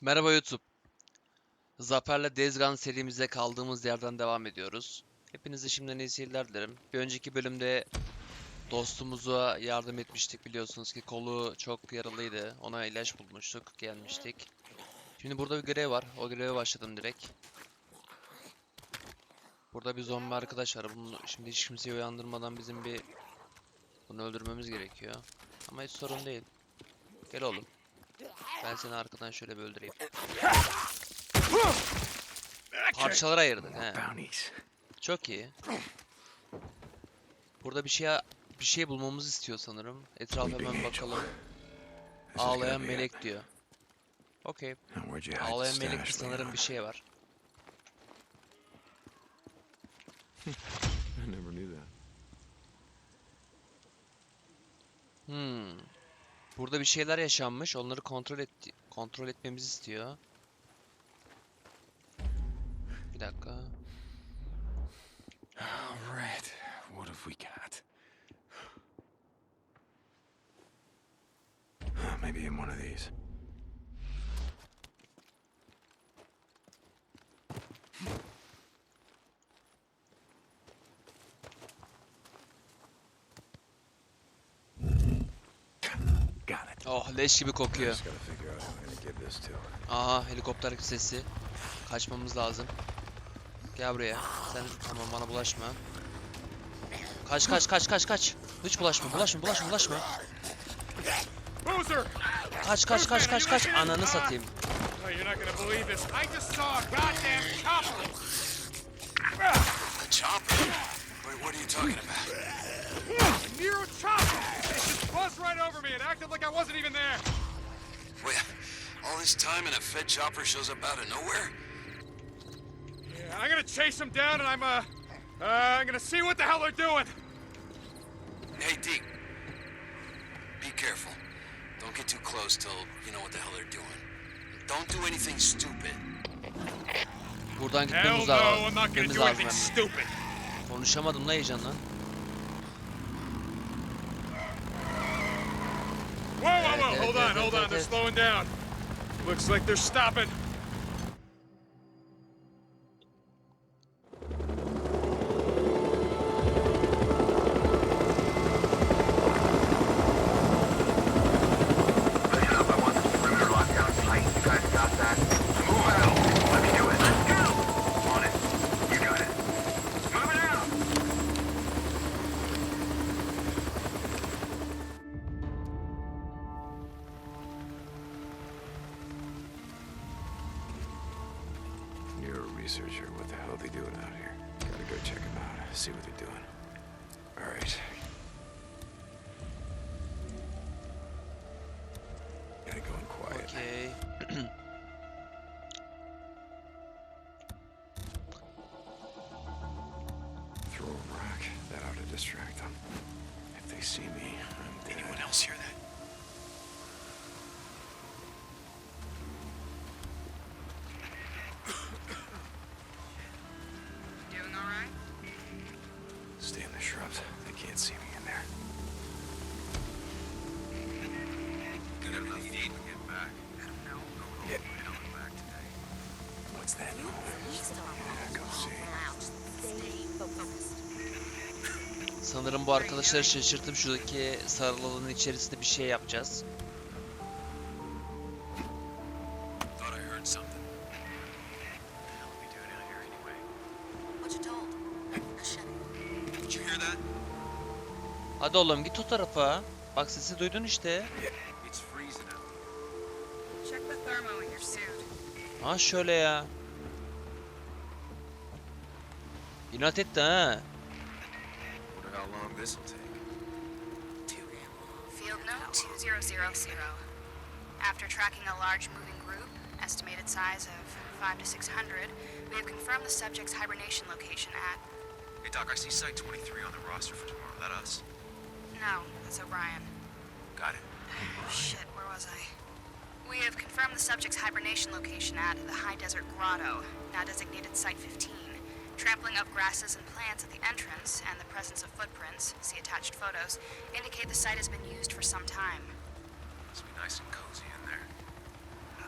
Merhaba YouTube. Zafer'le Days Gone serimize kaldığımız yerden devam ediyoruz. Hepinize şimdiden iyi seyirler dilerim. Bir önceki bölümde dostumuza yardım etmiştik biliyorsunuz ki kolu çok yaralıydı. Ona ilaç bulmuştuk, gelmiştik. Şimdi burada bir görev var. O göreve başladım direkt. Burada bir zombi arkadaş var. Bunu şimdi hiç kimseyi uyandırmadan bizim bir bunu öldürmemiz gerekiyor. Ama hiç sorun değil. Gel oğlum. Ben seni arkadan şöyle bir öldüreyim. Parçalara ayırdık he. Çok iyi. Burada bir şey bir şey bulmamızı istiyor sanırım. Etrafa hemen bakalım. Ağlayan melek diyor. Okey. Ağlayan melekte sanırım bir şey var. I never knew that. Hmm. Burada bir şeyler yaşanmış. Onları kontrol et kontrol etmemizi istiyor. Bir dakika. Right. What have we got? Maybe in one of these. Got it. Oh leş gibi kokuyor. Aha helikopter sesi. Kaçmamız lazım. Gel buraya. Sen tamam bana bulaşma. Kaç kaç kaç kaç kaç. Hiç bulaşma bulaşma bulaşma bulaşma. Kaç kaç kaç kaç kaç. Ananı satayım. You're not gonna believe this. I just saw a goddamn chopper! A chopper? Wait, what are you talking about? A Nero chopper! It just buzzed right over me and acted like I wasn't even there. Wait, all this time and a Fed chopper shows up out of nowhere? Yeah, I'm gonna chase them down and I'm, uh, uh, I'm gonna see what the hell they're doing. Hey, Deke. Be careful. Don't get too close till you know what the hell they're doing. Don't do anything stupid. Buradan Hell no. I'm not gonna do anything stupid. Konuşamadım la heyecanla. Whoa, whoa, whoa! Hold on, hold on. They're slowing down. Looks like they're stopping. Sanırım bu arkadaşları şaşırtıp şuradaki sarı alanın içerisinde bir şey yapacağız. Thought I heard something. What the hell are we doing out here anyway? What you told? Did you hear that? Hadi oğlum git o tarafa. Bak sesi duydun işte. It's freezing out. Check the thermo in your suit. Ha şöyle ya. İnat etti ha. How long this will take. Field note 2000. After tracking a large moving group, estimated size of 5 to 600, we have confirmed the subject's hibernation location at. Hey, Doc, I see Site 23 on the roster for tomorrow. That us? No, that's O'Brien. Got it. Oh, shit, where was I? We have confirmed the subject's hibernation location at the High Desert Grotto, now designated Site 15. Trampling of grasses and plants at the entrance and the presence of footprints, see attached photos, indicate the site has been used for some time. Must be nice and cozy in there.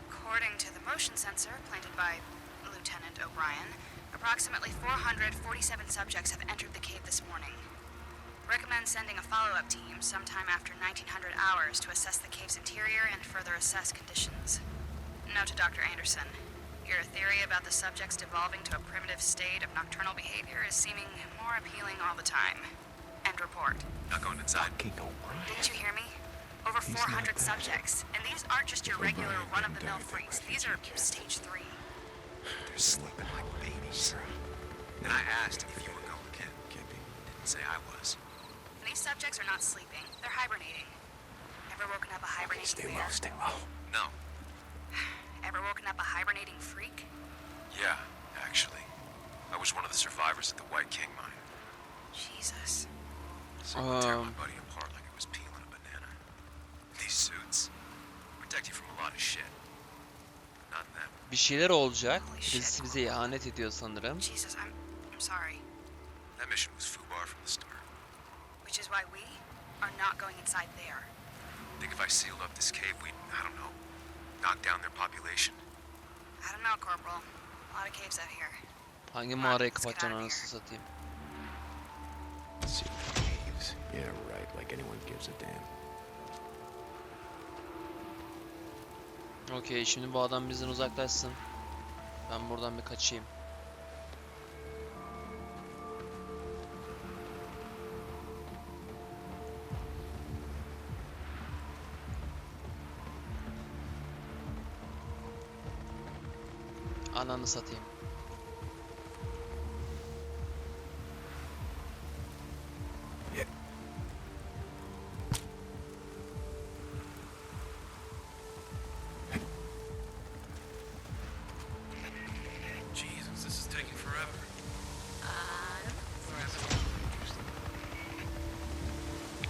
According According to the motion sensor planted by Lieutenant O'Brien, approximately 447 subjects have entered the cave this morning. Recommend sending a follow-up team sometime after 1900 hours to assess the cave's interior and further assess conditions. Note to Dr. Anderson. Your theory about the subjects devolving to a primitive state of nocturnal behavior is seeming more appealing all the time. End report. Not going inside. Didn't you hear me? Over 400 subjects. And these aren't just your regular run-of-the-mill freaks. These are stage three. They're sleeping like babies. Sir. And I asked if you were going, Kid. Didn't say I was. These subjects are not sleeping. They're hibernating. Ever woken up a hibernating Stay low, stay low. No. Ever woken up a hibernating freak? Yeah, actually. I was one of the survivors at the White King mine. Jesus. Someone tear my Um. buddy apart like it was peeling a banana. These suits protect you from a lot of shit. Not them. Bir şeyler olacak. Holy Birisi shit. bize ihanet ediyor sanırım. Jesus, I'm, I'm sorry. That mission was foobar from the start. Which is why we are not going inside there. I Think if I sealed up this cave, we'd, I don't know, knock down their population? I don't know, Corporal. A lot of caves out here. Hangi mağarayı kapatacaksın anasını here. satayım. Secret caves. Yeah, right. Like anyone gives a damn. Okey şimdi bu adam bizden uzaklaşsın. Ben buradan bir kaçayım. Ananı satayım. Jesus, this is taking forever.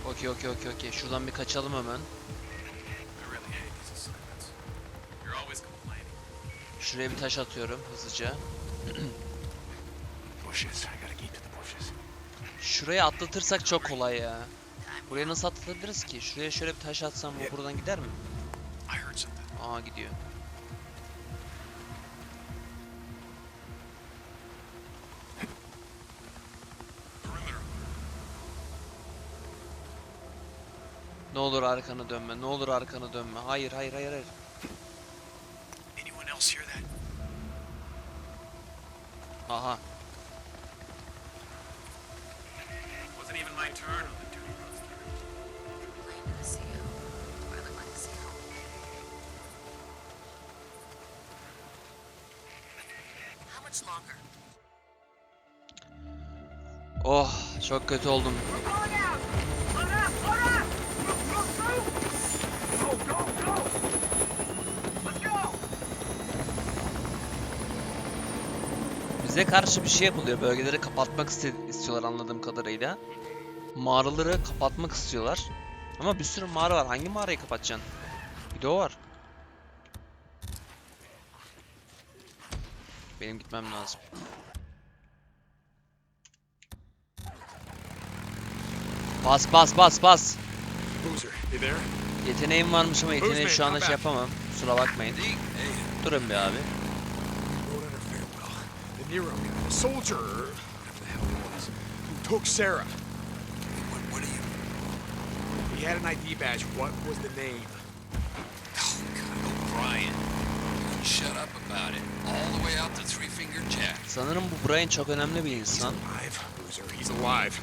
Okey okey okey okey. Şuradan bir kaçalım hemen. Şuraya bir taş atıyorum hızlıca. Şuraya atlatırsak çok kolay ya. Buraya nasıl atlatabiliriz ki? Şuraya şöyle bir taş atsam bu buradan gider mi? Aa gidiyor. Ne olur arkana dönme. Ne olur arkana dönme. Hayır hayır hayır hayır. Longer? Oh çok kötü oldum. Bize karşı bir şey yapılıyor. Bölgeleri kapatmak istiyorlar anladığım kadarıyla. Mağaraları kapatmak istiyorlar. Ama bir sürü mağara var. Hangi mağarayı kapatacaksın? Bir de o var. Benim gitmem lazım. Bas bas bas bas. Yeteneğim varmış ama yeteneği şu anda şey yapamam. Kusura bakmayın. Durun bir abi. Wrote on her farewell. The Nero soldier, or whatever the hell he was, who took Sarah. What, what are you? He had an ID badge. What was the name? Oh, God, O'Brien. Shut up about it. All the way out to Three Finger Jack. Sanırım bu Brian çok önemli bir He's insan. alive, Boozer. He's alive.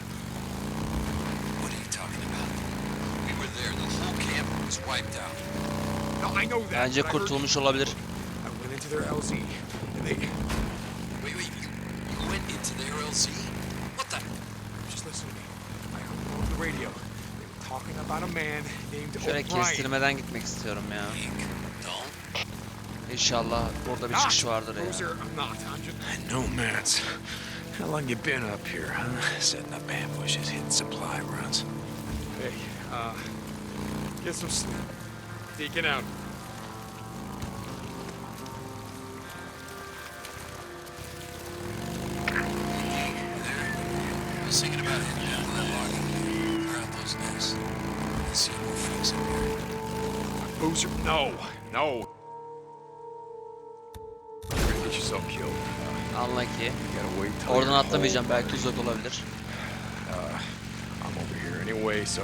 What are you talking about? We were there. The whole camp was wiped out. No, I know that. Bence kurtulmuş olabilir. I went into their LZ, and they Wait, wait. You, you went into their LZ? What the? just listen to me. I heard them over the radio. They were talking about a man named Şöyle kestirmeden gitmek istiyorum ya. İnşallah orada bir çıkış vardır Boozer, ya. No, Mats. How long you been up here, huh? Setting up ambushes, hitting supply runs. Hey, uh, get some sleep. Deacon out. please. Booze your... No, no. You're get yourself killed. Anla ki. You Oradan atlamayacağım. Belki uzak olabilir. Uh, I'm over here anyway, so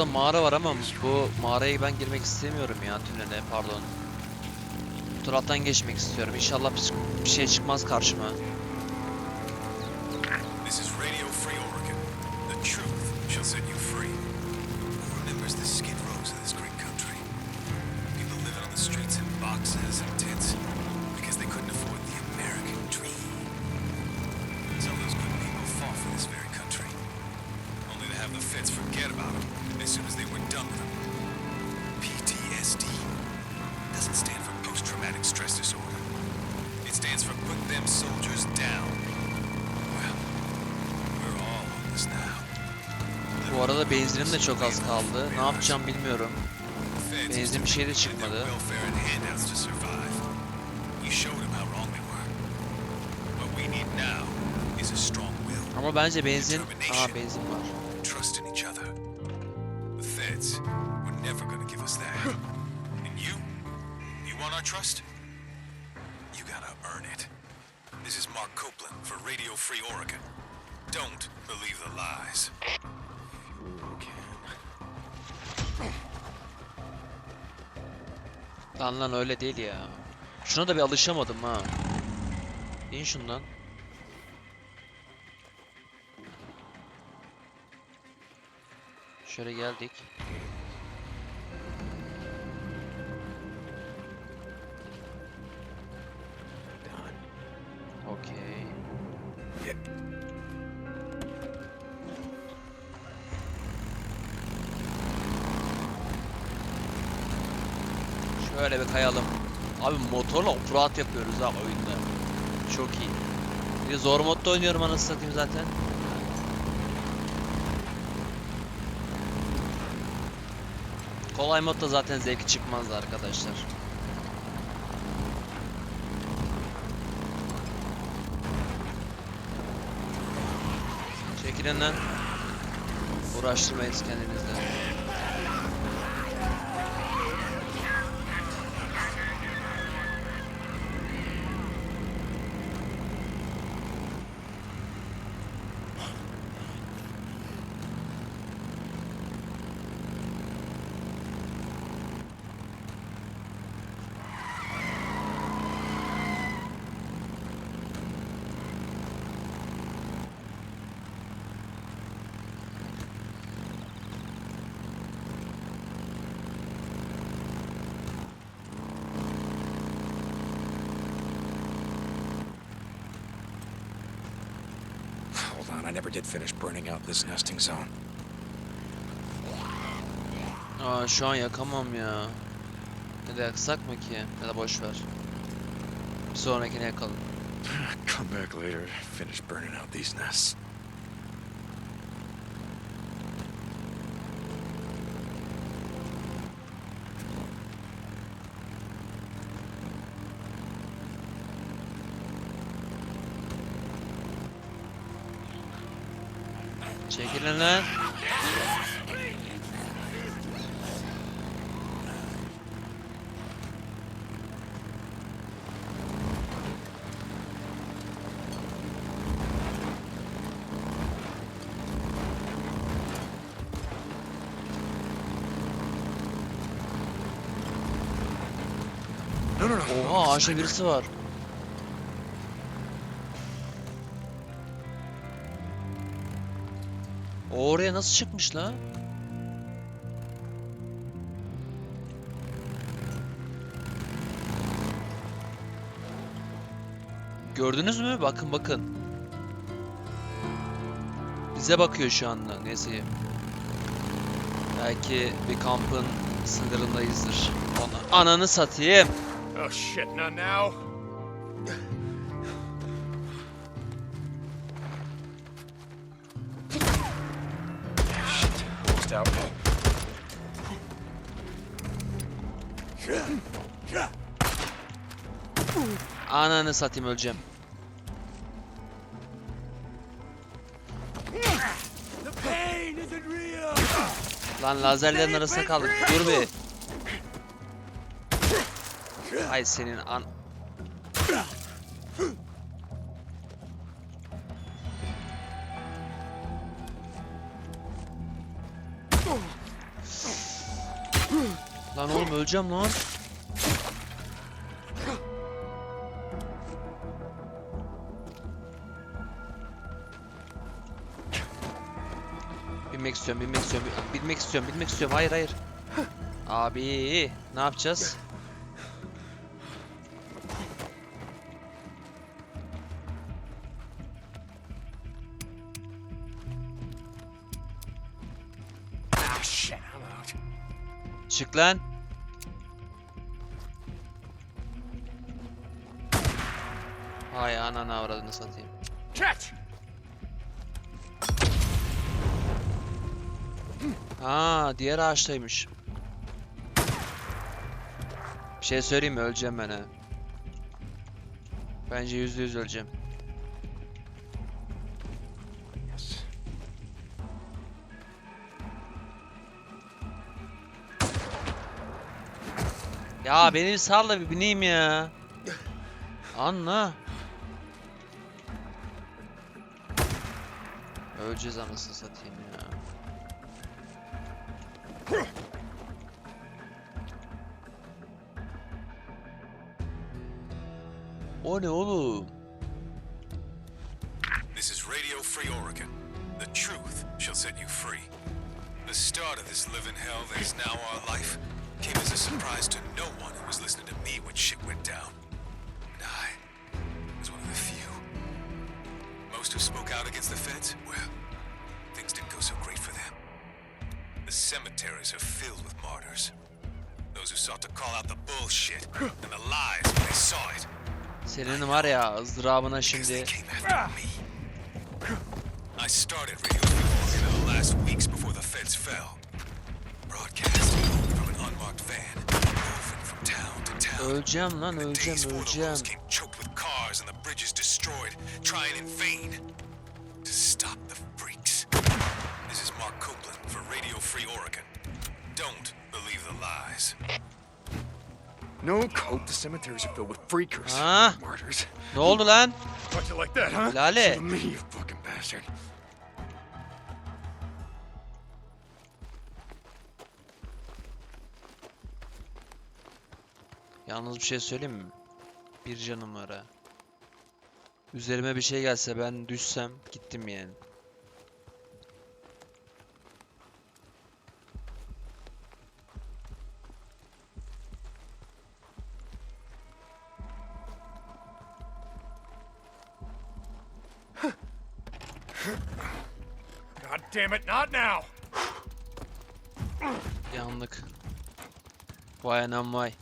burada mağara var ama bu mağaraya ben girmek istemiyorum ya tünele pardon. Bu taraftan geçmek istiyorum. İnşallah bir, şey çıkmaz karşıma. Benzinim de çok az kaldı. Ne yapacağım bilmiyorum. Benzin bir şey de çıkmadı. Ama bence benzin... Aa benzin var. trust? You gotta earn it. This is Mark Copeland for Radio Free Oregon. Don't believe the lies. Lan lan öyle değil ya. Şuna da bir alışamadım ha. İn şundan. Şöyle geldik. Kayalım. Abi motorla offroad yapıyoruz ha oyunda. Çok iyi. Bir zor modda oynuyorum anasını satayım zaten. Kolay modda zaten zevki çıkmaz arkadaşlar. Çekilin lan. Uğraştırmayız kendinizle. I never did finish burning out this nesting zone. Aa şu an yakamam ya. Ya da yaksak mı ki? Ya da boş ver. Bir sonrakine yakalım. Come back later, finish burning out these nests. Oha ağaçta birisi var. O oraya nasıl çıkmış la? Gördünüz mü? Bakın bakın. Bize bakıyor şu anda. Neyse. Belki bir kampın sınırındayızdır. Ona- Ananı satayım. Oh shit, not now. Shit, almost out. Ananı satayım öleceğim. Lan lazerlerin arasında kaldık. Dur bir. Ay senin an... Lan oğlum öleceğim lan. Binmek istiyorum, binmek istiyorum, bi- binmek istiyorum, binmek istiyorum. Hayır, hayır. Abi, ne yapacağız? Çık lan. Hay ananı avradını satayım. Catch! Ha, diğer ağaçtaymış. Bir şey söyleyeyim mi? Öleceğim ben ha. Bence yüzde yüz öleceğim. Ya beni bir sal da bir bineyim ya. Anla. Öleceğiz anasını satayım ya. O ne oğlum? This is Radio Free Oregon. The truth shall set you free. The start of this living hell that is now our life came as a surprise to no one who was listening to me when shit went down. And I was one of the few. Most who spoke out against the feds, well, things didn't go so great for them. The cemeteries are filled with martyrs. Those who sought to call out the bullshit and the lies when they saw it. Senin var ya ızdırabına şimdi. came after me. I started Radio Free the last weeks before the feds fell. Broadcasting from an unmarked van, moving from town to town. Öleceğim lan The öleceğim days before the öleceğim. roads came choked with cars and the bridges destroyed, trying in vain to stop the freaks. This is Mark Copeland for Radio Free Oregon. Don't believe the lies. No cope, the cemeteries are filled with freakers. Ah. Martyrs. Ne oldu lan? Thought you like that, huh? Lale. Shit me, you fucking bastard. Yalnız bir şey söyleyeyim mi? Bir canım var ha. Üzerime bir şey gelse ben düşsem gittim yani. God damn it, not now! Yandık. Vay anam vay.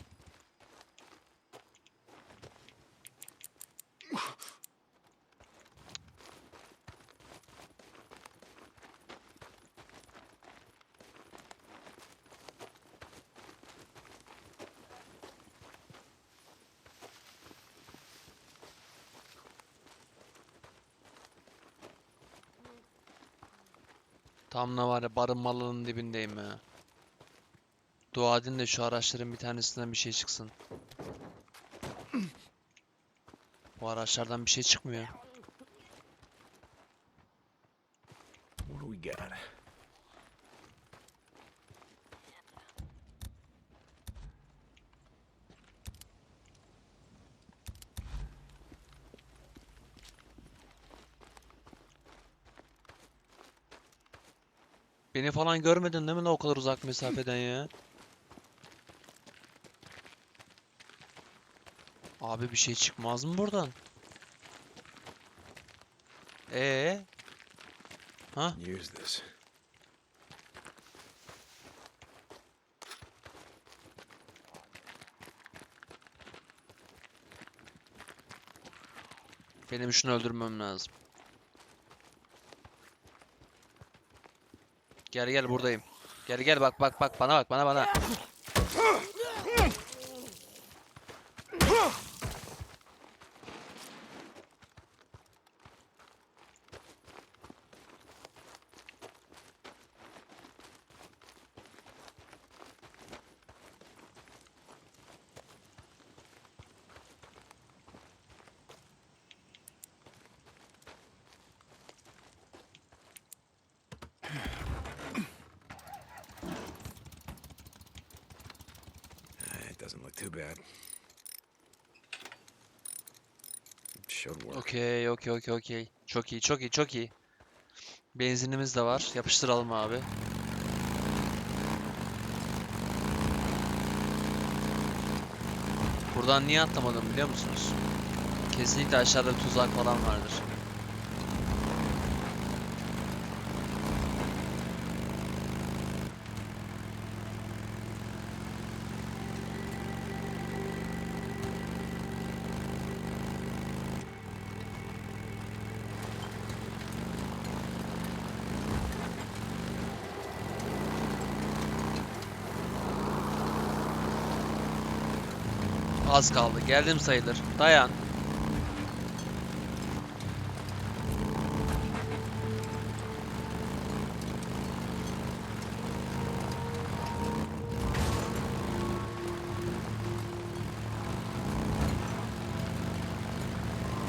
Tam da var ya barınmalının dibindeyim ya. Dua edin de şu araçların bir tanesinden bir şey çıksın. Bu araçlardan bir şey çıkmıyor. What do we got? Beni falan görmedin değil mi lan o kadar uzak mesafeden ya? Abi bir şey çıkmaz mı buradan? Ee? Ha? Use this. Benim şunu öldürmem lazım. Gel gel buradayım. Gel gel bak bak bak bana bak bana bana. Doesn't look too bad. Should work. Okey, okey, okey, okey. Çok iyi, çok iyi, çok iyi. Benzinimiz de var. Yapıştıralım abi. Buradan niye atlamadım biliyor musunuz? Kesinlikle aşağıda tuzak falan vardır. Az kaldı. Geldim sayılır. Dayan.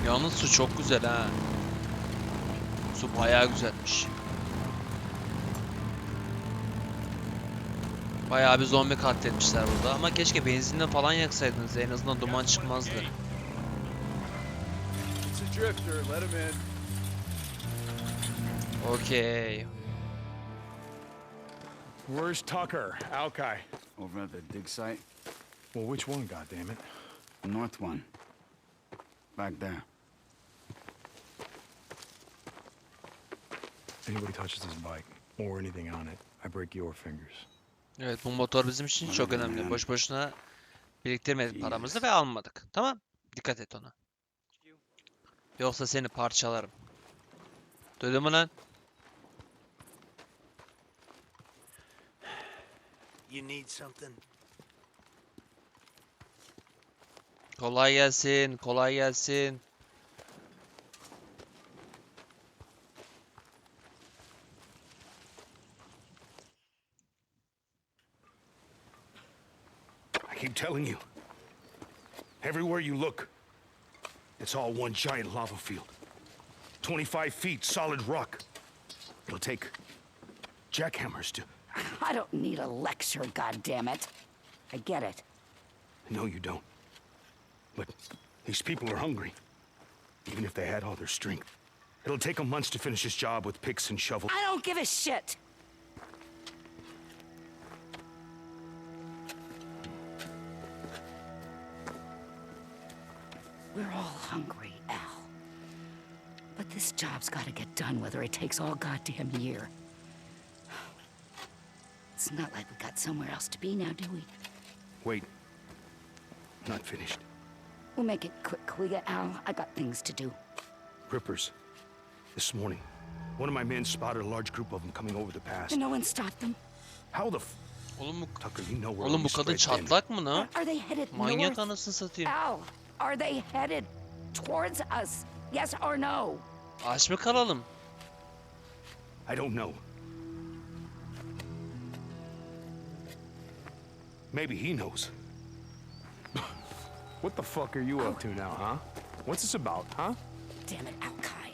Yalnız su çok güzel ha. Su bayağı güzelmiş. Bayağı bir zombi katletmişler burada ama keşke benzinle falan yaksaydınız en azından duman çıkmazdı. Okey. Where's Tucker? Alki. Over at the dig site, Well, which one, goddammit? the north one. Back there. Anybody touches this bike or anything on it, I break your fingers. Evet bu motor bizim için çok önemli. Boş boşuna biriktirmedik paramızı ve almadık. Tamam? Dikkat et ona. Yoksa seni parçalarım. Duydun mu lan? You need something? Kolay gelsin, kolay gelsin. Telling you. Everywhere you look, it's all one giant lava field. 25 feet solid rock. It'll take jackhammers to. I don't need a lecture, goddammit. I get it. No, you don't. But these people are hungry. Even if they had all their strength. It'll take them months to finish this job with picks and shovels. I don't give a shit. We're all hungry, Al. But this job's gotta get done whether it takes all goddamn year. It's not like we got somewhere else to be now, do we? Wait. Not finished. We'll make it quick, will ya, Al? I got things to do. Rippers. This morning, one of my men spotted a large group of them coming over the pass. And no one stopped them? How the f... Oğlum bu, Tucker, you know we're oğlum bu kadın spread çatlak mı lan? Are, are they headed Manyak north? anasını satayım. Al, are they headed towards us? Yes or no? Aç mı kalalım? I don't know. Maybe he knows. What the fuck are you up to now, huh? What's this about, huh? Damn it, Alkai.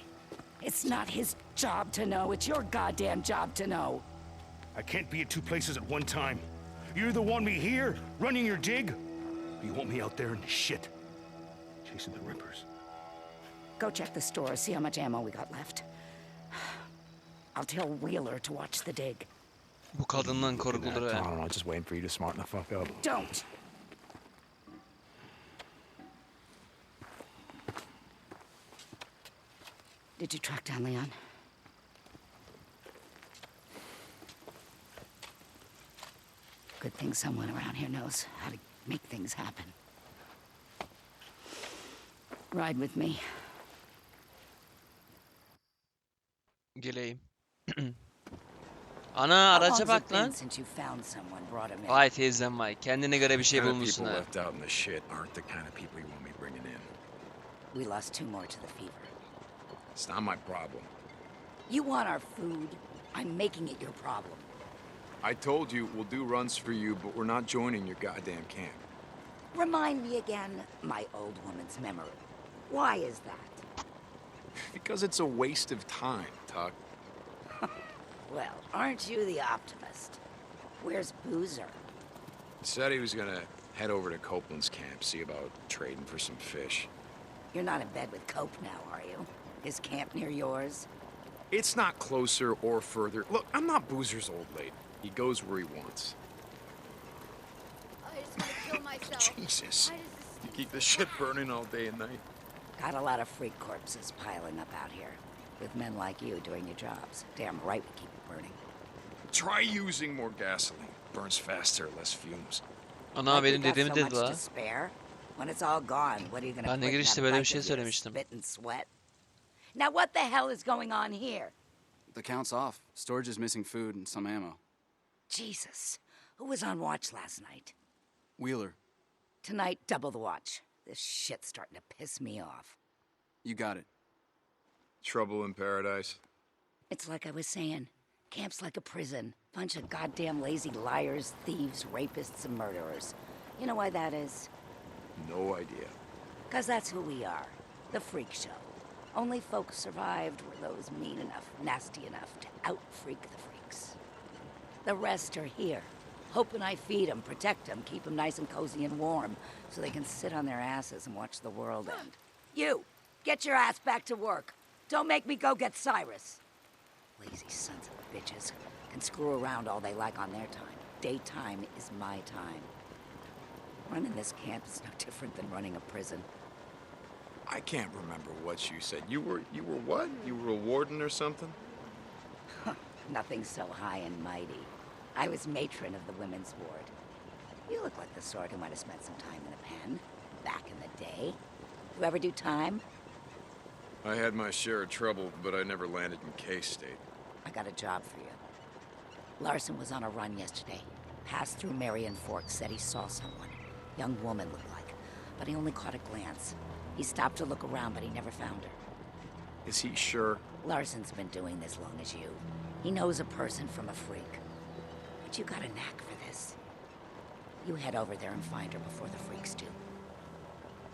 It's not his job to know. It's your goddamn job to know. I can't be at two places at one time. You either want me here, running your dig, or you want me out there in the shit, chasing the rippers. Go check the store, see how much ammo we got left. I'll tell Wheeler to watch the dig. Bu kadından korkulur I ha. don't know, just waiting for you to smarten the fuck up. Don't! Did you track down Leon? Good thing someone around here knows how to make things happen. Ride with me. Geleyim. Ana araca bak lan. Vay teyzem vay. Kendine göre bir şey bulmuşsun people ha. left out in the shit aren't the kind of people you want me bringing in. We lost two more to the fever. It's not my problem. You want our food? I'm making it your problem. I told you we'll do runs for you, but we're not joining your goddamn camp. Remind me again, my old woman's memory. Why is that? Because it's a waste of time, Tuck. Well, aren't you the optimist? Where's Boozer? He said he was gonna head over to Copeland's camp, see about trading for some fish. You're not in bed with Cope now, are you? His camp near yours? It's not closer or further. Look, I'm not Boozer's old lady. He goes where he wants. I just want to kill myself. Jesus. Why does You keep this shit burning all day and night. Got a lot of freak corpses piling up out here. With men like you doing your jobs. Damn right we keep it burning. Try using more gasoline. Burns faster, less fumes. Ana Like we benim got dediğimi so dedi much la. to spare. When it's all gone, what are you gonna Ben de put in girişte that böyle bir bucket şey of yours? söylemiştim. Spit and sweat? Now what the hell is going on here? The count's off. Storage is missing food and some ammo. Jesus. Who was on watch last night? Wheeler, Tonight, double the watch. This shit's starting to piss me off. you got it. Trouble in paradise. It's like I was saying. Camp's like a prison. Bunch of goddamn lazy liars, thieves, rapists, and murderers. You know why that is? No idea. Because that's who we are. The freak show. Only folks survived were those mean enough, nasty enough to out-freak the freaks. The rest are here. Hoping I feed them, protect them, keep them nice and cozy and warm, so they can sit on their asses and watch the world end. You, get your ass back to work. Don't make me go get Cyrus. Lazy sons of bitches can screw around all they like on their time. Daytime is my time. Running this camp is no different than running a prison. I can't remember what you said. You were you were what? You were a warden or something? Nothing so high and mighty. I was matron of the women's ward. You look like the sort who might have spent some time in the pen back in the day. You ever do time? I had my share of trouble, but I never landed in K-State. I got a job for you. Larson was on a run yesterday. Passed through Marion Fork, said he saw someone. Young woman looked like, but he only caught a glance. He stopped to look around, but he never found her. Is he sure? Larson's been doing this long as you. He knows a person from a freak. But you got a knack for this. You head over there and find her before the freaks do.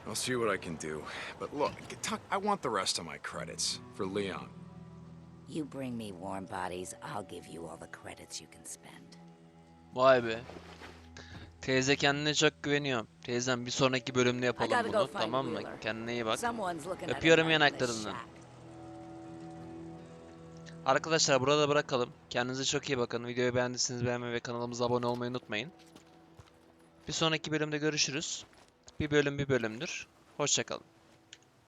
I'll see what I can do. But look, Tuck, I want the rest of my credits for Leon. You bring me warm bodies, I'll give you all the credits you can spend. Vay be. Teyze kendine çok güveniyor. Teyzem bir sonraki bölümde yapalım bunu tamam mı? Kendine iyi bak. Öpüyorum yanaklarından. Arkadaşlar burada bırakalım. Kendinize çok iyi bakın. Videoyu beğendiyseniz beğenmeyi ve kanalımıza abone olmayı unutmayın. Bir sonraki bölümde görüşürüz. Bir bölüm bir bölümdür. Hoşçakalın.